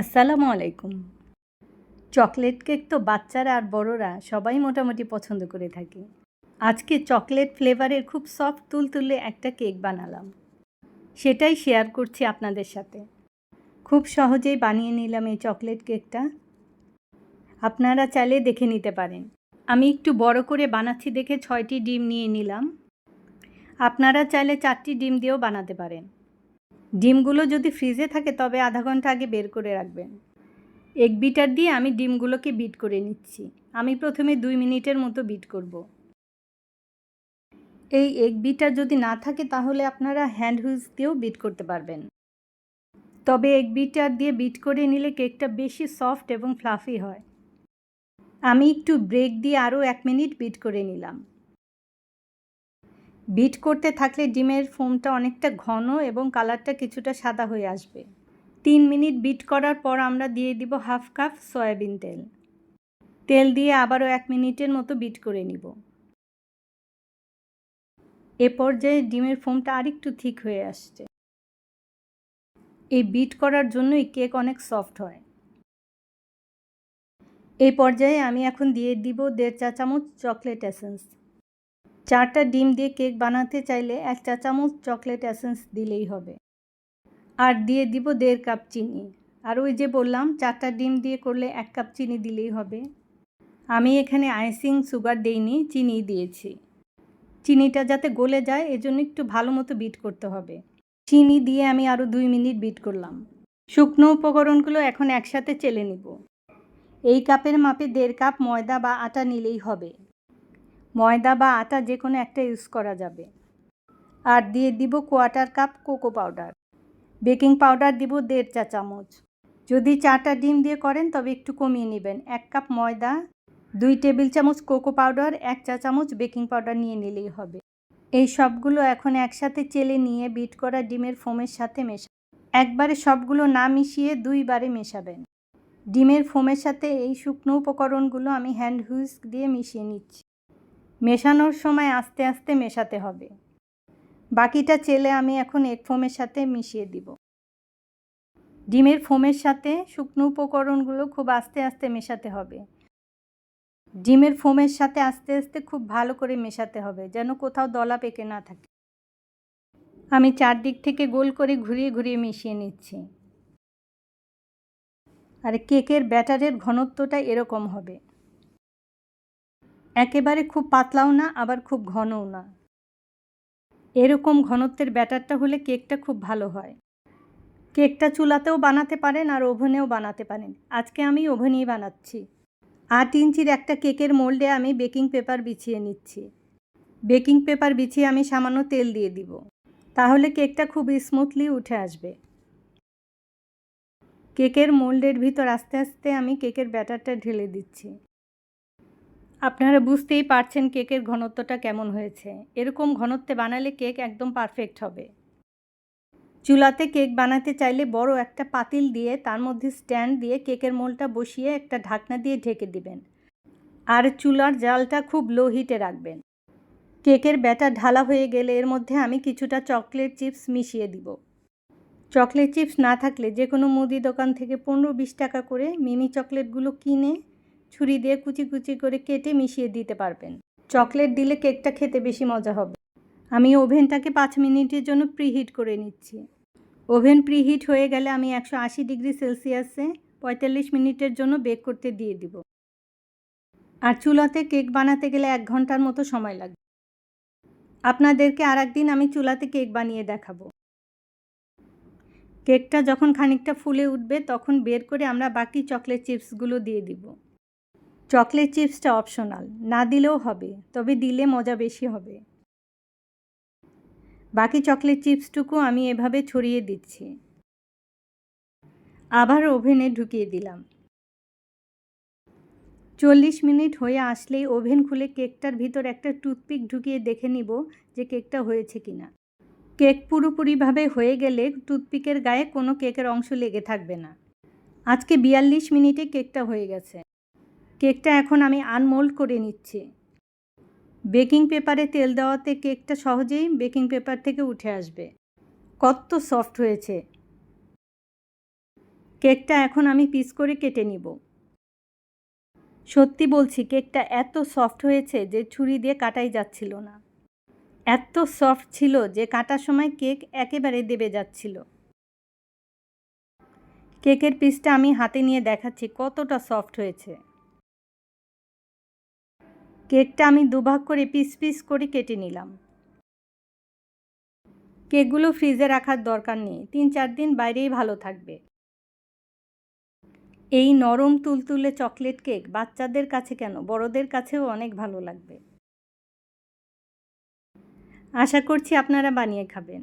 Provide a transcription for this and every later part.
আসসালামু আলাইকুম। Chocolate cake তো বাচ্চারা আর বড়রা সবাই মোটামুটি পছন্দ করে থাকে। আজকে চকলেট ফ্লেভারের খুব সফট তুলতুলে একটা কেক বানালাম। সেটাই শেয়ার করছি আপনাদের সাথে। খুব সহজেই বানিয়ে নিলাম এই চকলেট কেকটা। আপনারা চাইলে দেখে নিতে পারেন। আমি একটু বড় করে বানাচ্ছি দেখে ছয়টি ডিম নিয়ে নিলাম। আপনারা চাইলে চারটি ডিম দিয়েও বানাতে পারেন। ডিমগুলো যদি ফ্রিজে থাকে, তবে আধা ঘণ্টা আগে বের করে রাখবেন। এক বিটার দিয়ে আমি ডিমগুলোকে বিট করে নিচ্ছি। আমি প্রথমে দুই মিনিটের মতো বিট করব। এই এক বিটার যদি না থাকে, তাহলে আপনারা হ্যান্ড হুইজ দিয়েও বিট করতে পারবেন। তবে এক বিটার দিয়ে বিট করে নিলে কেকটা বেশি সফট এবং ফ্লাফি হয়। আমি একটু ব্রেক দিয়ে আরও এক মিনিট বিট করে নিলাম। বিট করতে থাকলে ডিমের ফোমটা অনেকটা ঘন এবং কালারটা কিছুটা সাদা হয়ে আসবে। তিন মিনিট বিট করার পর আমরা দিয়ে দিব হাফ কাপ সয়াবিন তেল। তেল দিয়ে আবারও এক মিনিটের মতো বিট করে নিব। এ পর্যায়ে ডিমের ফোমটা আরেকটু ঠিক হয়ে আসছে। এই বিট করার জন্যই কেক অনেক সফট হয়। এই পর্যায়ে আমি এখন দিয়ে দিব দেড় চা চামচ চকলেট এসেন্স। চারটা ডিম দিয়ে কেক বানাতে চাইলে এক চা চামচ চকলেট এসেন্স দিলেই হবে। আর দিয়ে দিব দেড় কাপ চিনি। আর ওই যে বললাম, চারটা ডিম দিয়ে করলে এক কাপ চিনি দিলেই হবে। আমি এখানে আইসিং সুগার দেইনি, চিনি দিয়েছি। চিনিটা যাতে গলে যায়, এজন্য একটু ভালো মতো বিট করতে হবে। চিনি দিয়ে আমি আরও দুই মিনিট বিট করলাম। শুকনো উপকরণগুলো এখন একসাথে চেলে নিব। এই কাপের মাপে দেড় কাপ ময়দা বা আটা নিলেই হবে। ময়দা বা আটা যে কোনো একটা ইউজ করা যাবে। আর দিয়ে দিব quarter cup cocoa powder baking powder দিব দেড় চা চামচ। যদি চাটা ডিম দিয়ে করেন, তবে একটু কমিয়ে নেবেন। এক কাপ ময়দা, দুই টেবিল চামচ কোকো পাউডার এক চা চামচ বেকিং পাউডার নিয়ে নিলেই হবে। এই সবগুলো এখন একসাথে চেলে নিয়ে বিট করা ডিমের ফোমের সাথে মেশা একবারে সবগুলো না মিশিয়ে দুইবারে মেশাবেন। ডিমের ফোমের সাথে এই শুকনো উপকরণগুলো আমি হ্যান্ড হুইস্ক দিয়ে মিশিয়ে নিচ্ছি। মেশানোর সময় আস্তে আস্তে মেশাতে হবে। বাকিটা চেলে আমি এখন এগ ফোমের সাথে মিশিয়ে দিব। ডিমের ফোমের সাথে শুকনো উপকরণগুলো খুব আস্তে আস্তে মেশাতে হবে। ডিমের ফোমের সাথে আস্তে আস্তে খুব ভালো করে মেশাতে হবে, যেন কোথাও দলা পেকে না থাকে। আমি চারদিক থেকে গোল করে ঘুরিয়ে ঘুরিয়ে মিশিয়ে নিচ্ছি। আর কেকের ব্যাটারের ঘনত্বটা এরকম হবে। একেবারে খুব পাতলাও না, আবার খুব ঘনও না। এরকম ঘনত্বের ব্যাটারটা হলে কেকটা খুব ভালো হয়। কেকটা চুলাতেও বানাতে পারেন আর ওভেনেও বানাতে পারেন। আজকে আমি ওভেনেই বানাচ্ছি। আট ইঞ্চির একটা কেকের মোল্ডে আমি বেকিং পেপার বিছিয়ে নিচ্ছি। বেকিং পেপার বিছিয়ে আমি সামান্য তেল দিয়ে দিব। তাহলে কেকটা খুব স্মুথলি উঠে আসবে। কেকের মোল্ডের ভিতর আস্তে আস্তে আমি কেকের ব্যাটারটা ঢেলে দিচ্ছি। আপনারা বুঝতেই পারছেন কেকের ঘনত্বটা কেমন হয়েছে। এরকম ঘনত্বে বানালে কেক একদম পারফেক্ট হবে। চুলাতে কেক বানাতে চাইলে বড় একটা পাতিল দিয়ে তার মধ্যে স্ট্যান্ড দিয়ে কেকের মোলটা বসিয়ে একটা ঢাকনা দিয়ে ঢেকে দিবেন। আর চুলার জালটা খুব লো হিটে রাখবেন। কেকের ব্যাটার ঢালা হয়ে গেলে এর মধ্যে আমি কিছুটা চকলেট চিপস মিশিয়ে দিব। চকলেট চিপস না থাকলে যে কোনো মুদি দোকান থেকে পনেরো বিশ টাকা করে মিমি চকলেটগুলো কিনে ছুরি দিয়ে কুচি কুচি করে কেটে মিশিয়ে দিতে পারবেন। চকলেট দিলে কেকটা খেতে বেশি মজা হবে। আমি ওভেনটাকে পাঁচ মিনিটের জন্য প্রিহিট করে নিচ্ছি। ওভেন প্রিহিট হয়ে গেলে আমি একশো আশি ডিগ্রি সেলসিয়াসে পঁয়তাল্লিশ মিনিটের জন্য বেক করতে দিয়ে দিব। আর চুলাতে কেক বানাতে গেলে এক ঘণ্টার মতো সময় লাগবে। আপনাদেরকে আর একদিন আমি চুলাতে কেক বানিয়ে দেখাবো। কেকটা যখন খানিকটা ফুলে উঠবে তখন বের করে আমরা বাকি চকলেট চিপসগুলো দিয়ে দিব। চকলেট চিপসটা অপশনাল। না দিলেও হবে, তবে দিলে মজা বেশি হবে। বাকি চকলেট চিপসটুকু আমি এভাবে ছড়িয়ে দিচ্ছি। আবার ওভেনে ঢুকিয়ে দিলাম। চল্লিশ মিনিট হয়ে আসলেই ওভেন খুলে কেকটার ভিতর একটা টুথপিক ঢুকিয়ে দেখে নিব যে কেকটা হয়েছে কি না কেক পুরোপুরিভাবে হয়ে গেলে টুথপিকের গায়ে কোনো কেকের অংশ লেগে থাকবে না। আজকে বিয়াল্লিশ মিনিটে কেকটা হয়ে গেছে। কেকটা এখন আমি আনমোল্ড করে নিচ্ছি। বেকিং পেপারে তেল দেওয়াতে কেকটা সহজেই বেকিং পেপার থেকে উঠে আসবে। কত সফট হয়েছে। কেকটা এখন আমি পিস করে কেটে নিব। সত্যি বলছি, কেকটা এত সফট হয়েছে যে ছুরি দিয়ে কাটাই যাচ্ছিল না। এত সফট ছিল যে কাটার সময় কেক একেবারে দেবে যাচ্ছিল। কেকের পিসটা আমি হাতে নিয়ে দেখাচ্ছি কতটা সফট হয়েছে। কেকটা আমি দুভাগ করে পিস পিস করে কেটে নিলাম। কেকগুলো ফ্রিজে রাখার দরকার নেই, তিন চার দিন বাইরেই ভালো থাকবে। এই নরম তুলতুলে চকলেট কেক বাচ্চাদের কাছে কেন? বড়দের কাছেও অনেক ভালো লাগবে। আশা করছি আপনারা বানিয়ে খাবেন।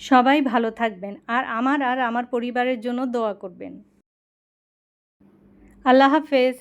সবাই ভালো থাকবেন আর আমার আর আমার পরিবারের জন্য দোয়া করবেন। আল্লাহ হাফেজ।